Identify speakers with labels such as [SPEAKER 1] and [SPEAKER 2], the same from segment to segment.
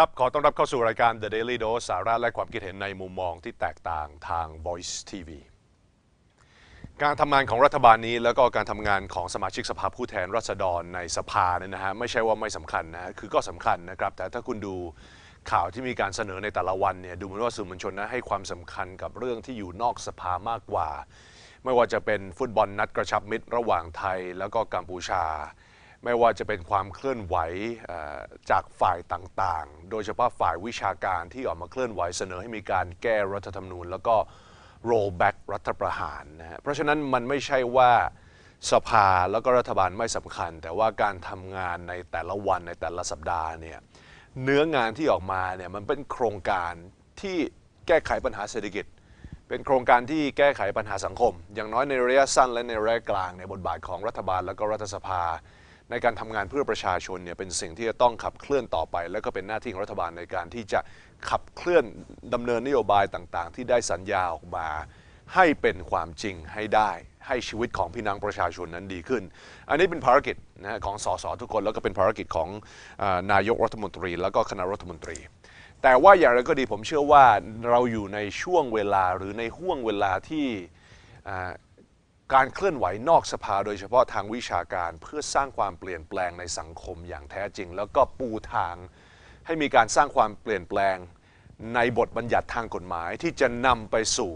[SPEAKER 1] ครับ ขอต้อนรับเข้าสู่รายการ The Daily Dose สาระและความคิดเห็นในมุมมองที่แตกต่างทาง Voice TV การทำงานของรัฐบาลนี้แล้วก็การทำงานของสมาชิกสภาผู้แทนราษฎรในสภาเนี่ยนะฮะไม่ใช่ว่าไม่สำคัญนะคือก็สำคัญนะครับ แต่ถ้าคุณดูข่าวที่มีการเสนอในแต่ละวันเนี่ยดูเหมือนว่าสื่อมวลชนนะให้ความสำคัญกับเรื่องที่อยู่นอกสภามากกว่า ไม่ว่าจะเป็นฟุตบอลนัดกระชับมิตรระหว่างไทยแล้วก็กัมพูชา ไม่ว่าจะเป็นความเคลื่อนไหวจากฝ่ายต่างๆ โดยเฉพาะฝ่ายวิชาการที่ออกมาเคลื่อนไหวเสนอให้มีการแก้รัฐธรรมนูญ แล้วก็ roll back รัฐประหารนะฮะเพราะฉะนั้นมันไม่ใช่ว่าสภาแล้วก็รัฐบาลไม่สำคัญ แต่ว่าการทำงานในแต่ละวันในแต่ละสัปดาห์เนี่ยเนื้องานที่ออกมาเนี่ยมันเป็นโครงการที่แก้ไขปัญหาเศรษฐกิจ เป็นโครงการที่แก้ไขปัญหาสังคม อย่างน้อยในระยะสั้นและในระยะกลางในบทบาทของรัฐบาลและก็รัฐสภา ในการทำงานเพื่อประชาชนเนี่ยเป็นสิ่งที่จะต้องขับเคลื่อนต่อไป และก็เป็นหน้าที่ของรัฐบาลในการที่จะขับเคลื่อนดำเนินนโยบายต่างๆ ที่ได้สัญญาออกมา ให้เป็นความจริงให้ได้ ให้ชีวิตของพี่น้องประชาชนนั้นดีขึ้น อันนี้เป็นภารกิจนะของสสทุกคนแล้วก็เป็นภารกิจของอนายกรัฐมนตรี แล้วก็คณะรัฐมนตรีแต่ว่าอย่างไรก็ดีผมเชื่อว่าเราอยู่ในช่วงเวลาหรือในห่วงเวลาที่ การเคลื่อนไหวนอกสภาโดยเฉพาะทางวิชาการเพื่อสร้างความเปลี่ยนแปลงในสังคมอย่างแท้จริง แล้วก็ปูทางให้มีการสร้างความเปลี่ยนแปลงในบทบัญญัติทางกฎหมายที่จะนำไปสู่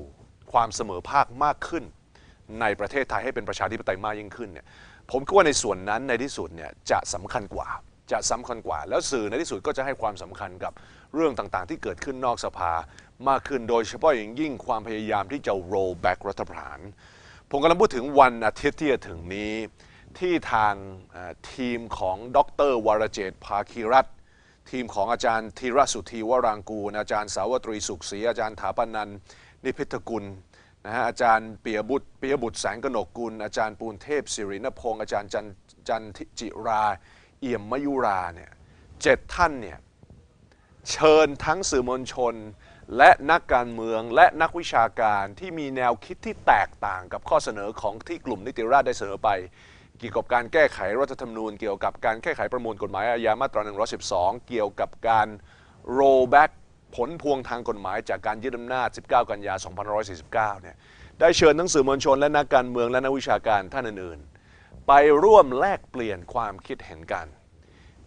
[SPEAKER 1] ความเสมอภาคมากขึ้น ในประเทศไทยให้เป็นประชาธิปไตยมากยิ่งขึ้นเนี่ยผมคิดว่าในส่วนนั้นในที่สุดเนี่ยจะสำคัญกว่า จะสำคัญกว่า แล้วสื่อในที่สุดก็จะให้ความสำคัญกับเรื่องต่างๆ ที่เกิดขึ้นนอกสภามากขึ้นโดยเฉพาะอย่างยิ่งความพยายามที่จะ roll back รัฐประหาร ผมกำลังพูดถึงวันอาทิตย์ที่จะถึงนี้ ที่ทางทีมของดรวรเจตภาคีรัตทีมของอาจารย์ธีรสุธีวรางกูลอาจารย์สาวตรีสุขศรีอาจารย์ถาปนันนิพิทกุลนะฮะอาจารย์เปียบุตรเปียบุตรแสงกนกกุล อาจารย์ปูนเทพสิรินพงศ์อาจารย์จันจันทิจิราเอี่ยมมยุราเนี่ยเจ็ดท่านเนี่ยเชิญทั้งสื่อมวลชน และนักการเมืองและนักวิชาการที่มีแนวคิดที่แตกต่างกับข้อเสนอของที่กลุ่มนิติราษฎร์ได้เสนอไป เกี่ยวกับการแก้ไขรัฐธรรมนูญ เกี่ยวกับการแก้ไขประมวลกฎหมายอาญามาตรา 112 เกี่ยวกับการ roll back ผลพวงทางกฎหมายจากการยึดอำนาจ 19 กันยา 2549 เนี่ย ได้เชิญทั้งสื่อมวลชนและนักการเมืองและนักวิชาการท่านอื่นๆ ไปร่วมแลกเปลี่ยนความคิดเห็นกัน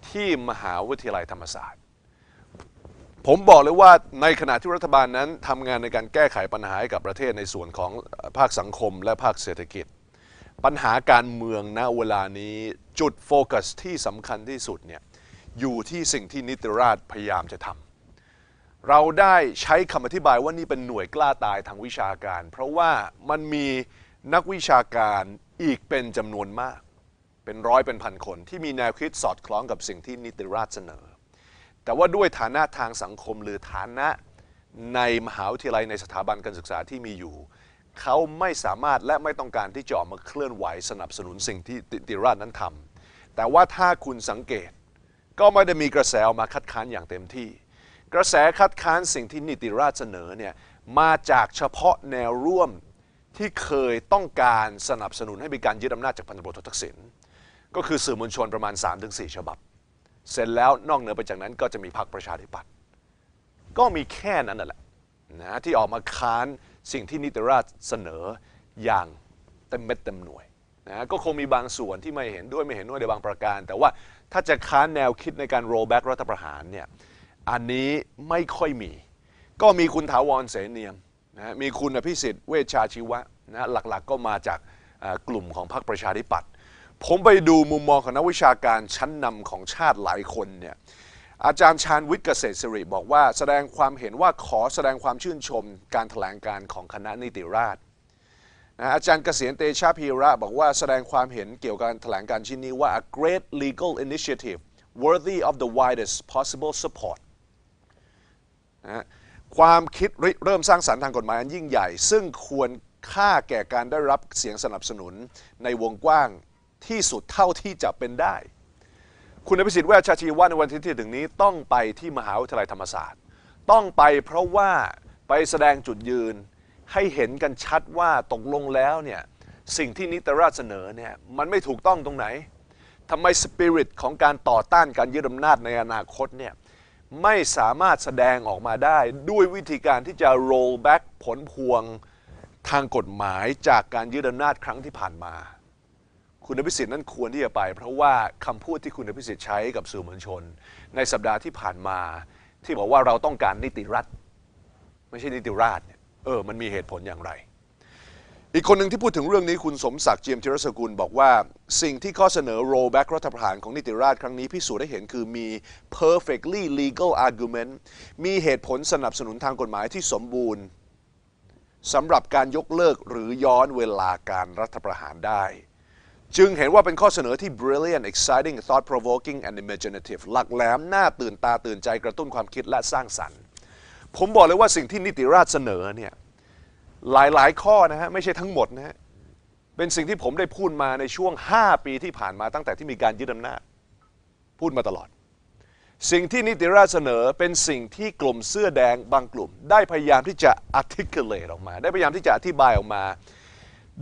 [SPEAKER 1] ที่มหาวิทยาลัยธรรมศาสตร์ ผมบอกเลยว่าในขณะที่รัฐบาลนั้นทำงานในการแก้ไขปัญหาให้กับประเทศในส่วนของภาคสังคมและภาคเศรษฐกิจ ปัญหาการเมืองณเวลานี้จุดโฟกัสที่สำคัญที่สุดเนี่ยอยู่ที่สิ่งที่นิติราษฎร์พยายามจะทำเราได้ใช้คำอธิบายว่านี่เป็นหน่วยกล้าตายทางวิชาการ เพราะว่ามันมีนักวิชาการอีกเป็นจำนวนมาก เป็นร้อยเป็นพันคนที่มีแนวคิดสอดคล้องกับสิ่งที่นิติราษฎร์เสนอ แต่ว่าด้วยฐานะทางสังคมหรือฐานะในมหาวิทยาลัยในสถาบันการศึกษาที่มีอยู่ เขาไม่สามารถและไม่ต้องการที่จะออกมาเคลื่อนไหวสนับสนุนสิ่งที่ติติราชนั้นทำแต่ว่าถ้าคุณสังเกต ก็ไม่ได้มีกระแสออกมาคัดค้านอย่างเต็มที่ กระแสคัดค้านสิ่งที่นิติราษฎร์เสนอเนี่ยมาจากเฉพาะแนวร่วมที่เคยต้องการสนับสนุนให้มีการยึดอำนาจจากพันตำรวจโททักษิณก็คือสื่อมวลชนประมาณ 3-4 ฉบับ เสร็จแล้วนอกเหนือไปจากนั้นก็จะมีพรรคประชาธิปัตย์ก็มีแค่นั้นนั่นแหละนะที่ออกมาค้านสิ่งที่นิติราษฎร์เสนออย่างเต็มเม็ดเต็มหน่วยนะก็คงมีบางส่วนที่ไม่เห็นด้วยไม่เห็นด้วยในบางประการ แต่ว่าถ้าจะค้านแนวคิดในการ roll back รัฐประหารเนี่ยอันนี้ไม่ค่อยมี ก็มีคุณถาวรเสนเนียมนะมีคุณอภิสิทธิ์เวชชาชีวะนะหลักๆก็มาจากกลุ่มของพรรคประชาธิปัตย์ ผมไปดูมุมมองของนักวิชาการชั้นนำของชาติหลายคนเนี่ยอาจารย์ชาญวิทย์เกษตรสิริบอกว่าแสดงความเห็นว่าขอแสดงความชื่นชมการถแถลงการของคณะนิติราษฎรนะอาจารย์เกษียณเตชะพีระบอกว่าแสดงความเห็นเกี่ยวกับการถแถลงการชิ้นนี้ว่า a great legal initiative worthy of the widest possible support นะความคิดริเริ่มสร้างสรรค์ทางกฎหมายอันยิ่งใหญ่ ซึ่งควรค่าแก่การได้รับเสียงสนับสนุนในวงกว้าง ที่สุดเท่าที่จะเป็นได้ คุณอภิสิทธิ์เวชชาชีวะในวันที่ถึงนี้ต้องไปที่มหาวิทยาลัยธรรมศาสตร์ ต้องไปเพราะว่าไปแสดงจุดยืนให้เห็นกันชัดว่าตกลงแล้วเนี่ยสิ่งที่นิตราชเสนอเนี่ยมันไม่ถูกต้องตรงไหนทำไมสปิริตของการต่อต้านการยึดอำนาจในอนาคตเนี่ยไม่สามารถแสดงออกมาได้ ด้วยวิธีการที่จะ roll back ผลพวงทางกฎหมายจากการยึดอำนาจครั้งที่ผ่านมา คุณอภิสิทธิ์นั้นควรที่จะไป เพราะว่าคำพูดที่คุณอภิสิทธิ์ใช้กับสื่อมวลชน ในสัปดาห์ที่ผ่านมา ที่บอกว่าเราต้องการนิติรัฐ ไม่ใช่นิติราษฎร์เนี่ยเออมันมีเหตุผลอย่างไร อีกคนหนึ่งที่พูดถึงเรื่องนี้คุณสมศักดิ์เจียมธีรสกุลบอกว่า สิ่งที่ข้อเสนอ rollback รัฐประหารของนิติราษฎร์ครั้งนี้พิสูจน์ได้เห็นคือมี perfectly legal argument มีเหตุผลสนับสนุนทางกฎหมายที่สมบูรณ์สำหรับการยกเลิกหรือย้อนเวลาการรัฐประหารได้ จึงเห็นว่าเป็นข้อเสนอที่ brilliant exciting thought provoking and imaginative หลักแหลมน่าตื่นตาตื่นใจกระตุ้นความคิดและสร้างสรรค์ ผมบอกเลยว่าสิ่งที่นิติราษฎร์เสนอเนี่ยหลายๆ ข้อนะฮะไม่ใช่ทั้งหมดนะฮะเป็นสิ่งที่ผมได้พูดมาในช่วง 5 ปีที่ผ่านมาตั้งแต่ที่มีการยึดอำนาจ พูดมาตลอด สิ่งที่นิติราษฎร์เสนอเป็นสิ่งที่กลุ่มเสื้อแดงบางกลุ่ม ได้พยายามที่จะ articulate ออกมา ได้พยายามที่จะอธิบายออกมา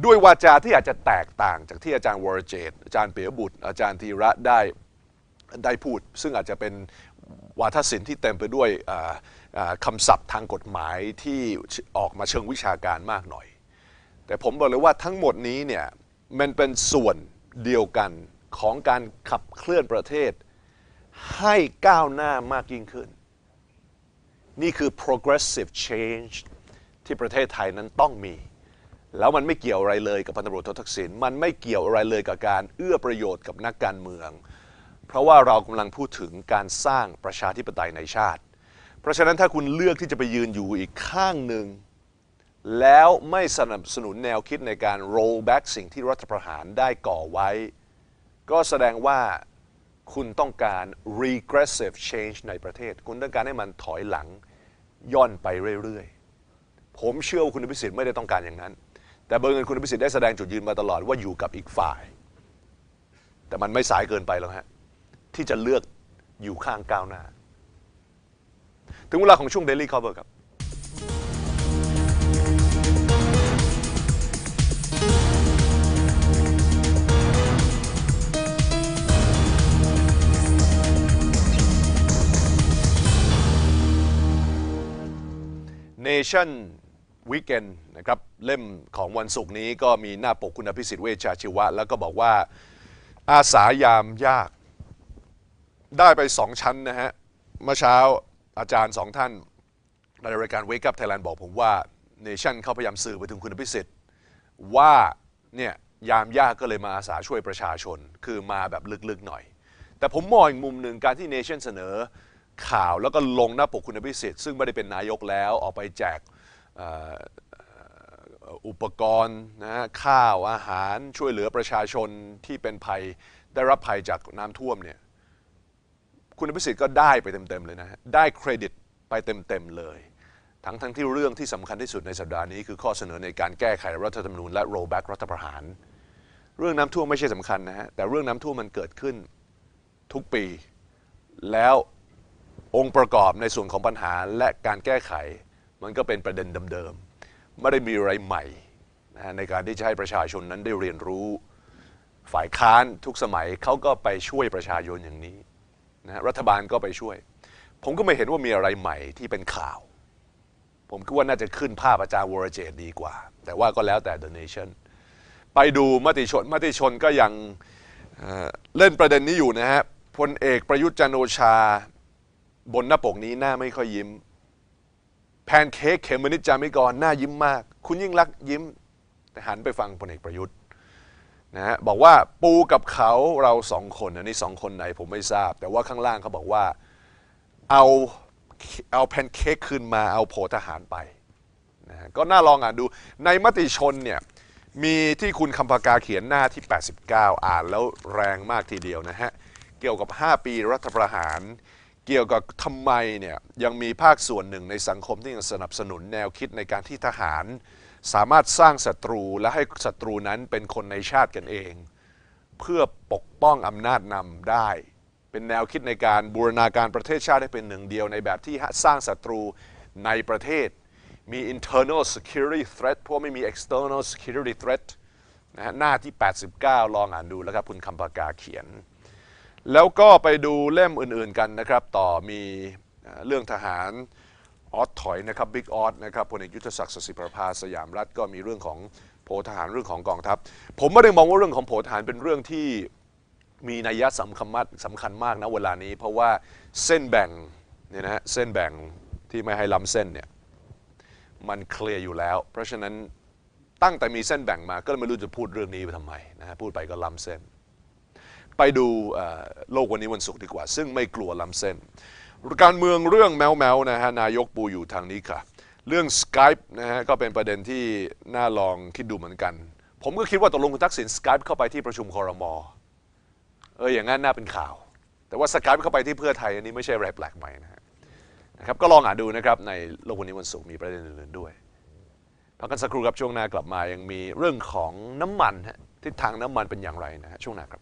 [SPEAKER 1] ด้วยวาจาที่อาจจะแตกต่างจากที่อาจารย์วรเจตอาจารย์เปียบุตร อาจารย์ธีระได้ได้พูด ซึ่งอาจจะเป็นวาทศิลป์ที่เต็มไปด้วยอ่าอ่าคำศัพท์ทางกฎหมายที่ออกมาเชิงวิชาการมากหน่อย แต่ผมบอกเลยว่าทั้งหมดนี้เนี่ยมันเป็นส่วนเดียวกันของการขับเคลื่อนประเทศ ให้ก้าวหน้ามากยิ่งขึ้น นี่คือ progressive change ที่ประเทศไทยนั้นต้องมี แล้วมันไม่เกี่ยวอะไรเลยกับพันตำรวจโททักษิณมันไม่เกี่ยวอะไรเลยกับการเอื้อประโยชน์กับนักการเมือง เพราะว่าเรากำลังพูดถึงการสร้างประชาธิปไตยในชาติ เพราะฉะนั้นถ้าคุณเลือกที่จะไปยืนอยู่อีกข้างหนึ่งแล้วไม่สนับสนุนแนวคิดในการ roll back สิ่งที่รัฐประหารได้ก่อไว้ ก็แสดงว่าคุณต้องการ regressive change ในประเทศ คุณต้องการให้มันถอยหลังย่อนไปเรื่อยๆ ผมเชื่อว่าคุณอภิสิทธิ์ไม่ได้ต้องการอย่างนั้น แต่เบอร์เงินคุณอภิสิทธิ์ได้แสดงจุดยืนมาตลอดว่าอยู่กับอีกฝ่าย แต่มันไม่สายเกินไปแล้วฮะที่จะเลือกอยู่ข้างก้าวหน้า ถึงเวลาของช่วง Daily Cover ครับ Nation Weekend น วีเกนนะครับเล่มของวันศุกร์นี้ก็มีหน้าปกคุณอภิสิทธิ์เวชชาชีวะ แล้วก็บอกว่าอาสายามยาก ได้ไปสองชั้นนะฮะเมื่อเช้าอาจารย์สองท่านในรายการ Wake Up Thailand บอกผมว่า Nation เขาพยายามสื่อไปถึงคุณอภิสิทธิ์ว่าเนี่ยยามยากก็เลยมาอาสาช่วยประชาชน คือมาแบบลึกๆหน่อย แต่ผมมองอีกมุมหนึ่งการที่ Nation เสนอข่าวแล้วก็ลงหน้าปกคุณอภิสิทธิ์ซึ่งไม่ได้เป็นนายกแล้วออกไปแจก อุปกรณ์นะข้าวอาหารช่วยเหลือประชาชนที่เป็นภัยได้รับภัยจากน้ำท่วมเนี่ยคุณอภิสิทธิ์ก็ได้ไปเต็มๆเลยนะฮะได้เครดิตไปเต็มๆเลย ทั้งทั้งที่เรื่องที่สำคัญที่สุดในสัปดาห์นี้คือข้อเสนอในการแก้ไขรัฐธรรมนูญและ rollback รัฐประหาร เรื่องน้ำท่วมไม่ใช่สำคัญนะฮะแต่เรื่องน้ำท่วมมันเกิดขึ้นทุกปี แล้วองค์ประกอบในส่วนของปัญหาและการแก้ไข มันก็เป็นประเด็นเดิมๆ ไม่ได้มีอะไรใหม่นะในการที่จะให้ประชาชนนั้นได้เรียนรู้ ฝ่ายค้านทุกสมัยเขาก็ไปช่วยประชาชนอย่างนี้นะรัฐบาลก็ไปช่วย ผมก็ไม่เห็นว่ามีอะไรใหม่ที่เป็นข่าว ผมคิดว่าน่าจะขึ้นภาพอาจารย์วรเจตดีกว่า แต่ว่าก็แล้วแต่ The Nation ไปดูมติชนมติชนก็ยังเเล่นประเด็นนี้อยู่นะฮะพลเอกประยุทธ์จันโอชา บนหน้าปกนี้หน้าไม่ค่อยยิ้ม แพนเค้กเขมมนิดจามิกรหน้ายิ้มมาก คุณยิ่งรักยิ้ม แต่หันไปฟังพลเอกประยุทธ์นะฮะบอกว่าปูกับเขาเราสองคนอันนี้สองคนไหนผมไม่ทราบ แต่ว่าข้างล่างเขาบอกว่าเอาเอาแพนเค้กคืนมาเอาโผทหารไปนะฮะก็น่าลองอ่านดูในมติชนเนี่ยมีที่คุณคำพากาเขียนหน้าที่ 89 อ่านแล้วแรงมากทีเดียวนะฮะ เกี่ยวกับ 5 ปีรัฐประหาร เกี่ยวกับทำไมเนี่ยยังมีภาคส่วนหนึ่งในสังคมที่ยังสนับสนุนแนวคิดในการที่ทหาร สามารถสร้างศัตรูและให้ศัตรูนั้นเป็นคนในชาติกันเอง เพื่อปกป้องอำนาจนำได้ เป็นแนวคิดในการบูรณาการประเทศชาติให้เป็นหนึ่งเดียวในแบบที่สร้างศัตรูในประเทศ มี internal security threat เพราะไม่มี external security threat นะฮะหน้าที่ 89 ลองอ่านดูแล้วครับคุณคำปากาเขียน แล้วก็ไปดูเล่มอื่นๆกันนะครับ ต่อมีเรื่องทหารออสถอยนะครับบิ๊กออสนะครับพลเอกยุทธศักดิ์สสิประภาสยามรัฐก็มีเรื่องของโผทหารเรื่องของกองทัพ ผมไม่ได้มองว่าเรื่องของโผทหารเป็นเรื่องที่มีนัยยะสำคัญมากสำคัญมากนะเวลานี้ เพราะว่าเส้นแบ่งเนี่ยนะฮะเส้นแบ่งที่ไม่ให้ล้ำเส้นเนี่ยมันเคลียร์อยู่แล้ว เพราะฉะนั้นตั้งแต่มีเส้นแบ่งมาก็ไม่รู้จะพูดเรื่องนี้ไปทำไมนะฮะพูดไปก็ล้ำเส้น ไปดูโลกวันนี้วันศุกร์ดีกว่า ซึ่งไม่กลัวล้ำเส้น การเมืองเรื่องแมวแมวๆนะฮะนายกปูอยู่ทางนี้ค่ะ เรื่อง Skype นะฮะก็เป็นประเด็นที่น่าลองคิดดูเหมือนกัน ผมก็คิดว่าตกลงคุณทักษิณ Skype เข้าไปที่ประชุมคอรมอเอออย่างนั้นน่าเป็นข่าว แต่ว่า Skype เข้าไปที่เพื่อไทยอันนี้ไม่ใช่อะไรแปลกใหม่นะฮะนะครับก็ลองอ่านดูนะครับในโลกวันนี้วันศุกร์มีประเด็นอื่นๆด้วยพักกันสักครู่ครับช่วงหน้ากลับมายังมีเรื่องของน้ำมันทิศทางน้ำมันเป็นอย่างไรนะฮะช่วงหน้าครับ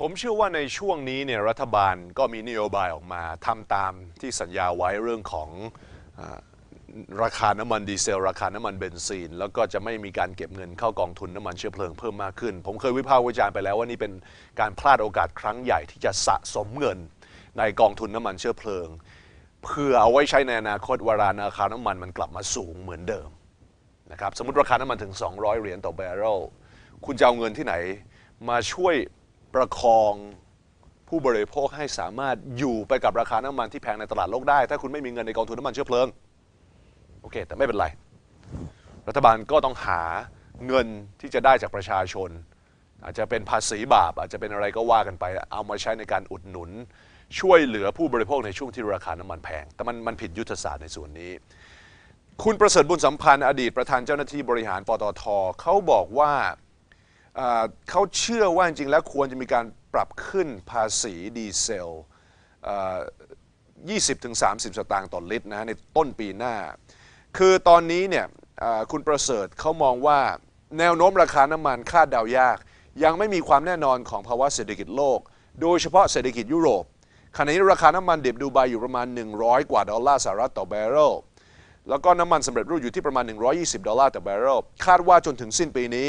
[SPEAKER 1] ผมเชื่อว่าในช่วงนี้เนี่ยรัฐบาลก็มีนโยบายออกมาทำตามที่สัญญาไว้เรื่องของอราคาน้ำมันดีเซล ราคาน้ำมันเบนซิน แล้วก็จะไม่มีการเก็บเงินเข้ากองทุนน้ำมันเชื้อเพลิงเพิ่มมากขึ้น ผมเคยวิพากษ์วิจารณ์ไปแล้วว่านี่เป็นการพลาดโอกาสครั้งใหญ่ที่จะสะสมเงินในกองทุนน้ำมันเชื้อเพลิง เพื่อเอาไว้ใช้ในอนาคตเวลาราคาน้ำมันมันกลับมาสูงเหมือนเดิมนะครับสมมติราคาน้ำมันถึง 200 เหรียญต่อแบเรลคุณจะเอาเงินที่ไหนมาช่วย ประคองผู้บริโภคให้สามารถอยู่ไปกับราคาน้ำมันที่แพงในตลาดโลกได้ ถ้าคุณไม่มีเงินในกองทุนน้ำมันเชื้อเพลิง โอเค แต่ไม่เป็นไร รัฐบาลก็ต้องหาเงินที่จะได้จากประชาชน อาจจะเป็นภาษีบาป อาจจะเป็นอะไรก็ว่ากันไป เอามาใช้ในการอุดหนุน ช่วยเหลือผู้บริโภคในช่วงที่ราคาน้ำมันแพง แต่มันมันผิดยุทธศาสตร์ในส่วนนี้ คุณประเสริฐบุญสัมพันธ์อดีตประธานเจ้าหน้าที่บริหารปตทเขาบอกว่า อ่อเขาเชื่อว่าจริงๆแล้วควรจะมีการปรับขึ้นภาษีดีเซลอ่อ20-30 สตางค์ต่อลิตรนะฮะในต้นปีหน้า คือตอนนี้เนี่ยอ่อคุณประเสริฐเขามองว่าแนวโน้มราคาน้ำมันคาดเดายาก ยังไม่มีความแน่นอนของภาวะเศรษฐกิจโลก โดยเฉพาะเศรษฐกิจยุโรปขณะนี้ราคาน้ำมันดิบดูไบอยู่ประมาณ 100 กว่าดอลลาร์สหรัฐต่อแบเรลแล้วก็น้ำมันสำเร็จรูปอยู่ที่ประมาณ 120 ดอลลาร์ต่อแบเรลคาดว่าจนถึงสิ้นปีนี้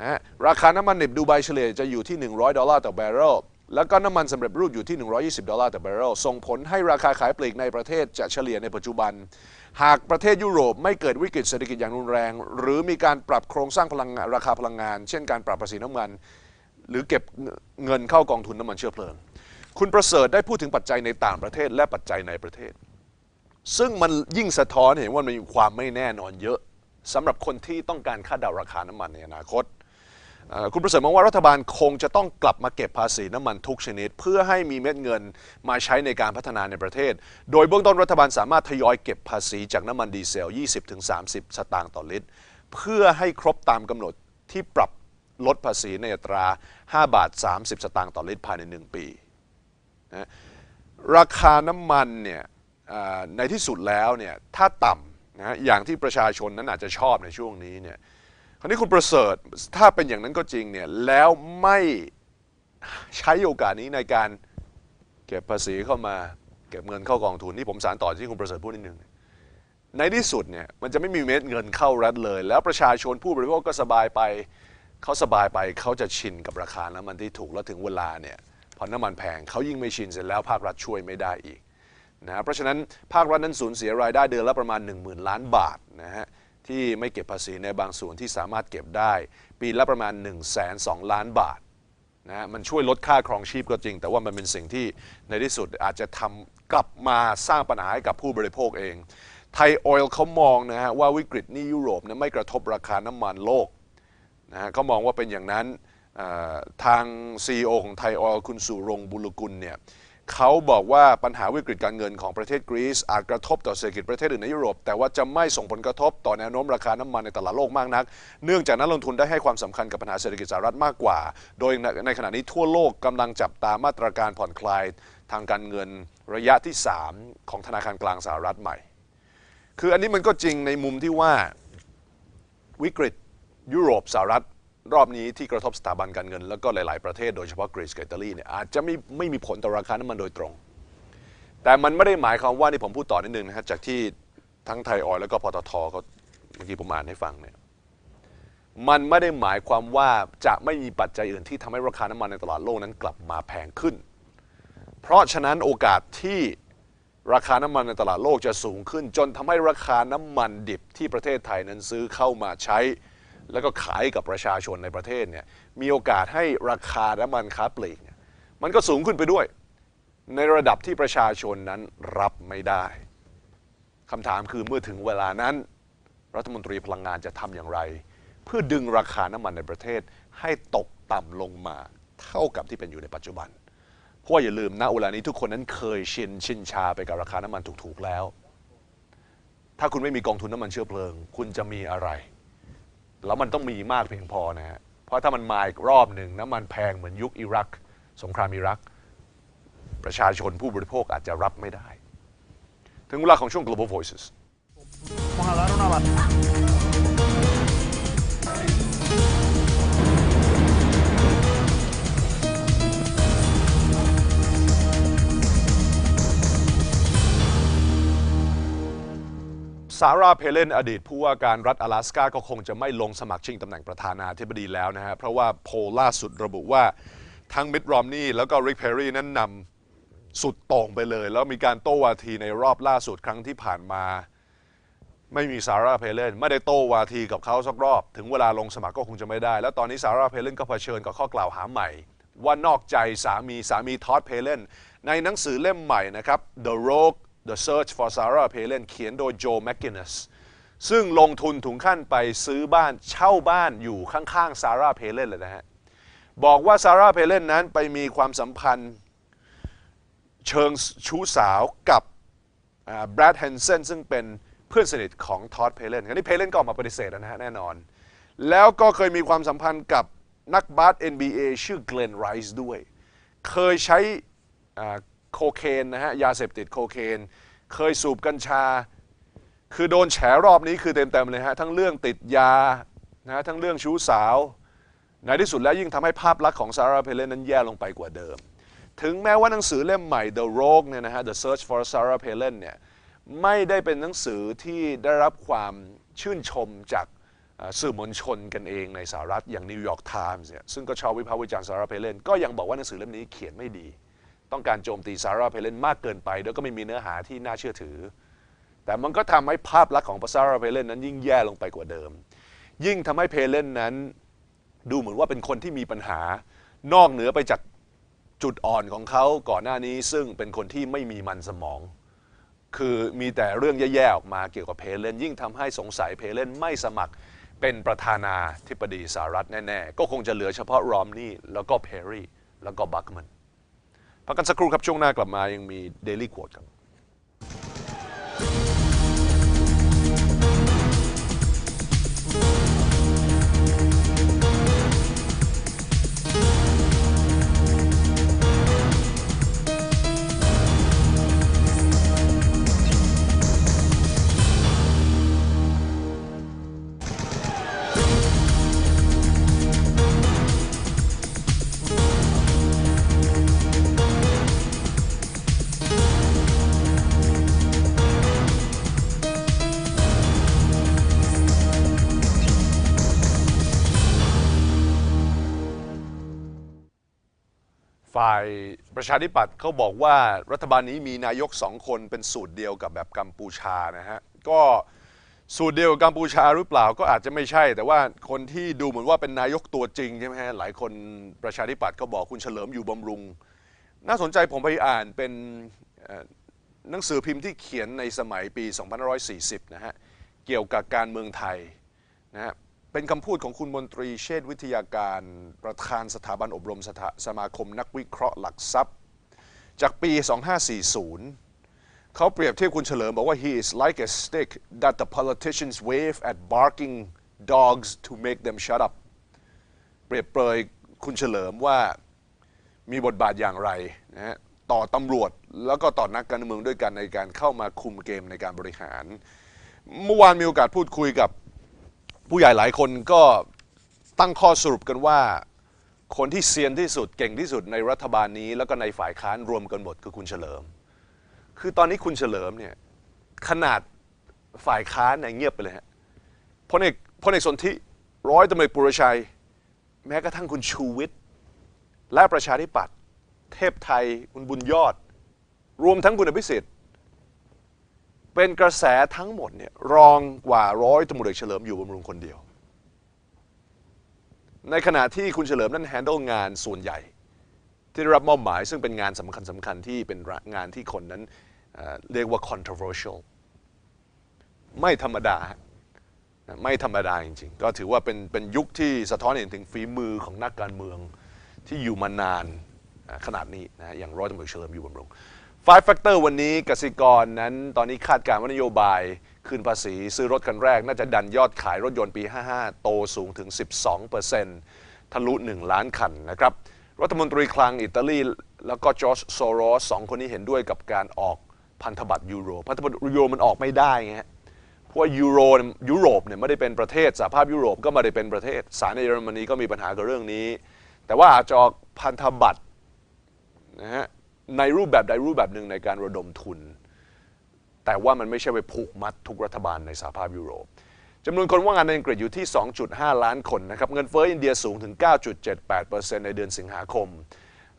[SPEAKER 1] นะราคาน้ำมันดิบดูไบเฉลี่ยจะอยู่ที่ 100 ดอลลาร์ต่อแบเรลแล้วก็น้ำมันสำเร็จรูปอยู่ที่ 120 ดอลลาร์ต่อแบเรลส่งผลให้ราคาขายปลีกในประเทศจะเฉลี่ยในปัจจุบัน หากประเทศยุโรปไม่เกิดวิกฤตเศรษฐกิจอย่างรุนแรง หรือมีการปรับโครงสร้างพลังราคาพลังงาน เช่นการปรับภาษีน้ำมัน หรือเก็บเงินเข้ากองทุนน้ำมันเชื้อเพลิง คุณประเสริฐได้พูดถึงปัจจัยในต่างประเทศและปัจจัยในประเทศ ซึ่งมันยิ่งสะท้อนเห็นว่ามันมีความไม่แน่นอนเยอะสำหรับคนที่ต้องการคาดเดาราคาน้ำมันในอนาคต คุณประเสริฐมองว่ารัฐบาลคงจะต้องกลับมาเก็บภาษีน้ำมันทุกชนิด เพื่อให้มีเม็ดเงินมาใช้ในการพัฒนาในประเทศ โดยเบื้องต้นรัฐบาลสามารถทยอยเก็บภาษีจากน้ำมันดีเซล 20-30 สตางค์ต่อลิตร เพื่อให้ครบตามกำหนดที่ปรับลดภาษีในอัตรา 5 บาท 30 สตางค์ต่อลิตรภายใน 1 ปีนะราคาน้ำมันเนี่ยในที่สุดแล้วเนี่ยถ้าต่ำนะอย่างที่ประชาชนนั้นอาจจะชอบในช่วงนี้เนี่ย คราวนี้คุณประเสริฐถ้าเป็นอย่างนั้นก็จริงเนี่ยแล้วไม่ใช้โอกาสนี้ในการเก็บภาษีเข้ามาเก็บเงินเข้ากองทุนนี่ผมสารต่อที่คุณประเสริฐพูดนิดนึงในที่สุดเนี่ยมันจะไม่มีเม็ดเงินเข้ารัฐเลย แล้วประชาชนผู้บริโภคก็สบายไปเขาสบายไปเขาจะชินกับราคาน้ำมันที่ถูกแล้วถึงเวลาเนี่ยพอน้ำมันแพงเขายิ่งไม่ชินเสร็จแล้วภาครัฐช่วยไม่ได้อีกนะฮะเพราะฉะนั้นภาครัฐนั้นสูญเสียรายได้เดือนละประมาณ 1 0,000 ล้านบาทนะฮะ ที่ไม่เก็บภาษีในบางส่วนที่สามารถเก็บได้ ปีละประมาณ 1 2 0 0 0ล้านบาทนะมันช่วยลดค่าครองชีพก็จริง แต่ว่ามันเป็นสิ่งที่ในที่สุดอาจจะทำกลับมาสร้างปัญหาให้กับผู้บริโภคเองไทยออยล์เขามองนะฮะว่าวิกฤตนี้ยุโรปนะไม่กระทบราคาน้ำมันโลกนะฮะเขามองว่าเป็นอย่างนั้นทาง CEO ของไทยออยล์คุณสุรงค์บุรกุลเนี่ย เขาบอกว่าปัญหาวิกฤตการเงินของประเทศกรีซอาจกระทบต่อเศรษฐกิจประเทศอื่นในยุโรป แต่ว่าจะไม่ส่งผลกระทบต่อแนวโน้มราคาน้ำมันในตลาดโลกมากนัก เนื่องจากนักลงทุนได้ให้ความสำคัญกับปัญหาเศรษฐกิจสหรัฐมากกว่า โดยในขณะนี้ทั่วโลกกำลังจับตามาตรการผ่อนคลายทางการเงินระยะที่ 3 ของธนาคารกลางสหรัฐใหม่ คืออันนี้มันก็จริงในมุมที่ว่าวิกฤตยุโรปสหรัฐ รอบนี้ที่กระทบสถาบันการเงิน แล้วก็หลาย ๆ ประเทศโดยเฉพาะกรีซกับอิตาลีเนี่ยอาจจะไม่ไม่มีผลต่อราคาน้ำมันโดยตรง แต่มันไม่ได้หมายความว่านี่ผมพูดต่อนิดนึงนะฮะจากที่ทั้งไทยออยแล้วก็ปตทเขาเมื่อกี้ผมอ่านให้ฟังเนี่ยมันไม่ได้หมายความว่าจะไม่มีปัจจัยอื่นที่ทำให้ราคาน้ำมันในตลาดโลกนั้นกลับมาแพงขึ้น เพราะฉะนั้นโอกาสที่ราคาน้ำมันในตลาดโลกจะสูงขึ้น จนทำให้ราคาน้ำมันดิบที่ประเทศไทยนั้นซื้อเข้ามาใช้ แล้วก็ขายกับประชาชนในประเทศเนี่ยมีโอกาสให้ราคาน้ำมันค้าปลีกเนี่ยมันก็สูงขึ้นไปด้วย ในระดับที่ประชาชนนั้นรับไม่ได้คำถามคือเมื่อถึงเวลานั้น รัฐมนตรีพลังงานจะทำอย่างไร เพื่อดึงราคาน้ำมันในประเทศให้ตกต่ำลงมาเท่ากับที่เป็นอยู่ในปัจจุบัน เพราะอย่าลืมณเวลานี้ทุกคนนั้นเคยชินชินชาไปกับราคาน้ำมันถูกๆแล้ว ถ้าคุณไม่มีกองทุนน้ำมันเชื้อเพลิง คุณจะมีอะไร แล้วมันต้องมีมากเพียงพอนะฮะเพราะถ้ามันมาอีกรอบหนึ่งน้ำมันแพงเหมือนยุคอิรัก สงครามอิรัก ประชาชนผู้บริโภคอาจจะรับไม่ได้ ถึงเวลาของช่วง global voices ซาร่าเพเลนอดีตผู้ว่าการรัฐ阿拉สกาก็คงจะไม่ลงสมัครชิงตำแหน่งประธานาธิบดีแล้วนะฮะ เพราะว่าโพลล่าสุดระบุว่าทั้งมิดรอมนี่แล้วก็ริกเพอรี่นั้นนำสุดโต่งไปเลย แล้วมีการโต้วาทีในรอบล่าสุดครั้งที่ผ่านมา ไม่มีซาร่าเพเลนไม่ได้โต้วาทีกับเขาสักรอบ ถึงเวลาลงสมัครก็คงจะไม่ได้ แล้วตอนนี้ซาร่าเพเลนก็เผชิญกับข้อกล่าวหาใหม่ ว่านอกใจสามีสามีทอดเพเลนในหนังสือเล่มใหม่นะครับ The Rogue The Search for Sarah Palin เขียนโดยโจ McGuinness ซึ่งลงทุนถึงขั้นไปซื้อบ้านเช่าบ้านอยู่ข้างๆซาร่าเพเลนเลยนะฮะ บอกว่าซาร่าเพเลนนั้นไปมีความสัมพันธ์เชิงชู้สาวกับแบรดแฮนเซนซึ่งเป็นเพื่อนสนิทของทอดเพเลนอันนี้เพเลนก็ออกมาปฏิเสธนะฮะแน่นอน แล้วก็เคยมีความสัมพันธ์กับนักบาส NBA ชื่อเกลนไรส์ด้วย เคยใช้อ่า โคเคนนะฮะยาเสพติดโคเคน เคยสูบกัญชา คือโดนแฉรอบนี้คือเต็มๆเลยฮะทั้งเรื่องติดยานะฮะทั้งเรื่องชู้สาวในที่สุดแล้วยิ่งทำให้ภาพลักษณ์ของซาร่าเพเลนนั้นแย่ลงไปกว่าเดิม ถึงแม้ว่าหนังสือเล่มใหม่ The Rogue เนี่ยนะฮะ The Search for Sarah Palin เนี่ยไม่ได้เป็นหนังสือที่ได้รับความชื่นชมจากสื่อมวลชนกันเองในสหรัฐอย่าง New York Times เนี่ยซึ่งก็ชอบวิพากษ์วิจารณ์ซาร่าเพเลนก็ยังบอกว่าหนังสือเล่มนี้เขียนไม่ดี ต้องการโจมตีซาร่าเพเลนมากเกินไปแล้วก็ไม่มีเนื้อหาที่น่าเชื่อถือ แต่มันก็ทำให้ภาพลักษณ์ของซาร่าเพเลนนั้นยิ่งแย่ลงไปกว่าเดิม ยิ่งทำให้เพเลนนั้นดูเหมือนว่าเป็นคนที่มีปัญหานอกเหนือไปจากจุดอ่อนของเขาก่อนหน้านี้ซึ่งเป็นคนที่ไม่มีมันสมอง คือมีแต่เรื่องแย่ๆออกมาเกี่ยวกับเพเลนยิ่งทำให้สงสัยเพเลนไม่สมัครเป็นประธานาธิบดีสหรัฐแน่ ๆ ก็คงจะเหลือเฉพาะรอมนี่แล้วก็เพรรี่แล้วก็บัคมัน พักกันสักครู่ครับช่วงหน้ากลับมายังมี Daily Quote ครับ ฝ่ายประชาธิปัตย์เขาบอกว่ารัฐบาลนี้มีนายกสองคนเป็นสูตรเดียวกับแบบกัมพูชานะฮะก็สูตรเดียวกับกัมพูชาหรือเปล่าก็อาจจะไม่ใช่ แต่ว่าคนที่ดูเหมือนว่าเป็นนายกตัวจริงใช่ไหมฮะหลายคนประชาธิปัตย์ก็บอกคุณเฉลิมอยู่บำรุง น่าสนใจผมไปอ่านเป็นหนังสือพิมพ์ที่เขียนในสมัยปี 2540 นะฮะ เกี่ยวกับการเมืองไทยนะฮะ เป็นคำพูดของคุณมนตรีเชษวิทยาการประธานสถาบันอบรมสถาสมาคมนักวิเคราะห์หลักทรัพย์ จากปี 2540 เขาเปรียบเทียบคุณเฉลิมบอกว่า he is like a stick that the politicians wave at barking dogs to make them shut up เปรียบเปรยคุณเฉลิมว่ามีบทบาทอย่างไรนะฮะต่อตำรวจแล้วก็ต่อนักการเมืองด้วยกันในการเข้ามาคุมเกมในการบริหาร เมื่อวานมีโอกาสพูดคุยกับ ผู้ใหญ่หลายคนก็ตั้งข้อสรุปกันว่า คนที่เซียนที่สุดเก่งที่สุดในรัฐบาลนี้ แล้วก็ในฝ่ายค้านรวมกันหมดคือคุณเฉลิม คือตอนนี้คุณเฉลิมเนี่ยขนาดฝ่ายค้านเนี่ยเงียบไปเลยฮะพลเอกพลเอกสนธิร้อยตำรวจเอกปุรชัย แม้กระทั่งคุณชูวิทย์และประชาธิปัตย์เทพไทยคุณบุญยอด รวมทั้งคุณอภิสิทธิ์ เป็นกระแสทั้งหมดเนี่ยรองกว่าร้อยตำรวจเอกเฉลิมอยู่บำรุงคนเดียว ในขณะที่คุณเฉลิมนั้นแฮนด์ลงานส่วนใหญ่ ที่ได้รับมอบหมายซึ่งเป็นงานสำคัญสำคัญที่เป็นงานที่คนนั้นเรียกว่า controversial ไม่ธรรมดาฮะไม่ธรรมดาจริงๆ ก็ถือว่าเป็นเป็นยุคที่สะท้อนเห็นถึงฝีมือของนักการเมืองที่อยู่มานานขนาดนี้นะอย่างร้อยตำรวจเฉลิมอยู่บำรุง Five Factor วันนี้กสิกรนั้นตอนนี้คาดการณ์ว่านโยบายคืนภาษีซื้อรถคันแรก น่าจะดันยอดขายรถยนต์ปี 55 โตสูงถึง 12%ทะลุ 1 ล้านคันนะครับ รัฐมนตรีคลังอิตาลี แล้วก็จอร์จโซโรสสองคนนี้เห็นด้วยกับการออกพันธบัตรยูโร พันธบัตรยูโรมันออกไม่ได้ไงฮะเพราะว่ายูโรยยุโรปเนี่ยไม่ได้เป็นประเทศสหภาพยุโรปก็ไม่ได้เป็นประเทศศาลในเยอรมนีก็มีปัญหากับเรื่องนี้ แต่ว่าอาจจะออกพันธบัตรนะฮะ ในรูปแบบใดรูปแบบหนึ่งในการระดมทุน แต่ว่ามันไม่ใช่ไปผูกมัดทุกรัฐบาลในสหภาพยุโรปจำนวนคนว่างงานในอังกฤษอยู่ที่ 2.5 ล้านคนนะครับ เงินเฟ้ออินเดียสูงถึง 9.78%ในเดือนสิงหาคม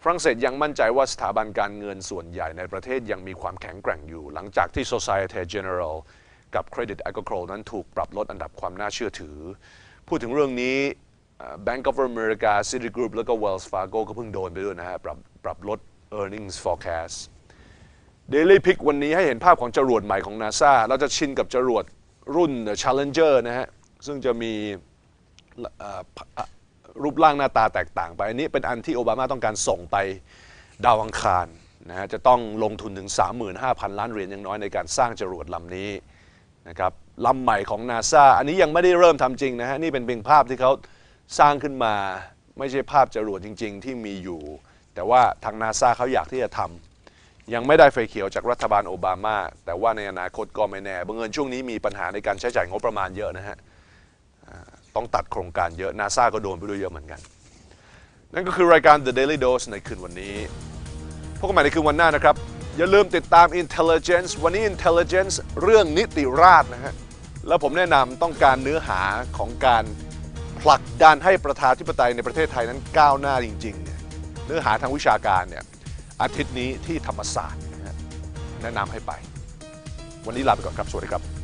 [SPEAKER 1] ฝรั่งเศสยังมั่นใจว่าสถาบันการเงินส่วนใหญ่ในประเทศยังมีความแข็งแกร่งอยู่ หลังจากที่ Societe Generale กับ Credit Agricole นั้นถูกปรับลดอันดับความน่าเชื่อถือ พูดถึงเรื่องนี้ Bank of America Citigroup แล้วก็ Wells Fargo ก็เพิ่งโดนไปด้วยนะฮะปรับปรับลด earnings forecast Daily Pick วันนี้ให้เห็นภาพของจรวดใหม่ของ NASA เราจะชินกับจรวดรุ่น Challenger นะฮะ ซึ่งจะมีรูปร่างหน้าตาแตกต่างไป อันนี้เป็นอันที่โอบามาต้องการส่งไปดาวอังคารนะฮะ จะต้องลงทุนถึง 35,000 ล้านเหรียญอย่างน้อยในการสร้างจรวดลำนี้นะครับลำใหม่ของนาซาอันนี้ยังไม่ได้เริ่มทำจริงนะฮะ นี่เป็นเพียงภาพที่เขาสร้างขึ้นมาไม่ใช่ภาพจรวดจริง ๆ ที่มีอยู่ แต่ว่าทางนาซาเขาอยากที่จะทำยังไม่ได้ไฟเขียวจากรัฐบาลโอบามา แต่ว่าในอนาคตก็ไม่แน่บังเอิญช่วงนี้มีปัญหาในการใช้จ่ายงบประมาณเยอะนะฮะต้องตัดโครงการเยอะนาซาก็โดนไปด้วยเยอะเหมือนกัน นั่นก็คือรายการ The Daily Dose ในคืนวันนี้พบกันใหม่ในคืนวันหน้านะครับ อย่าลืมติดตาม Intelligence วันนี้ Intelligence เรื่องนิติราษฎร์นะฮะแล้วผมแนะนำต้องการเนื้อหาของการผลักดันให้ประชาธิปไตยในประเทศไทยนั้นก้าวหน้าจริงๆเนี่ย นื้อหาทางวิชาการเนี่ยอาทิตย์นี้ที่ธรรมศาสตร์แนะนำให้ไป วันนี้ลาไปก่อนครับ สวัสดีครับ